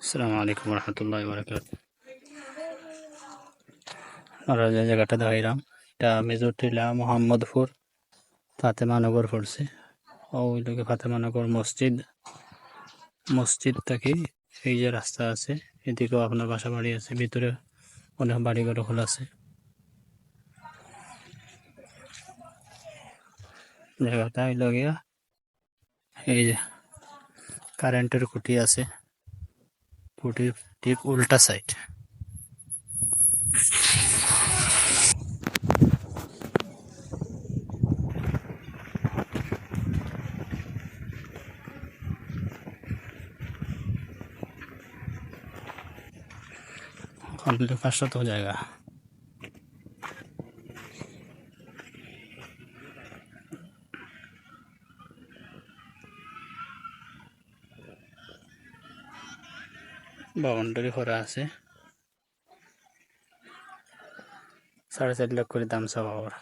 আসসালামু আলাইকুম রহমতুল্লাহ জায়গাটা দেখাইলাম এটা মেজরটিলা মোহাম্মদপুর ফাতেমানগর পড়ছে। ওই ফাতেমানগর মসজিদ মসজিদ থেকে এই যে রাস্তা আছে, এদিকেও আপনার বাসা বাড়ি আছে, ভিতরে অনেক বাড়িঘর খোলা আছে। জায়গাটা হইল গিয়া এই যে কারেন্টের খুঁটি আছে। पुढे एक उलटा साइड कंप्लीट फ़र्स्ट हो जाएगा. বাউন্ডারি করা আছে। সাড়ে চার লাখ করে দাম চাওয়া ওর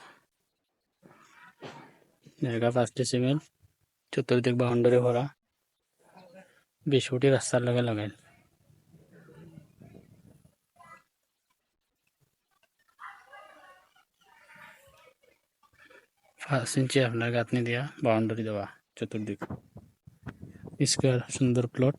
জায়গা পাঁচ ডিসিমেল চতুর্দিক বাউন্ডারি করা। বিশ ফুটি রাস্তার লগে লাগাইল পাঁচ ইঞ্চি আপনার গাঁথনি দেওয়া বাউন্ডারি দেওয়া চতুর্দিক। স্কোয়ার, সুন্দর প্লট।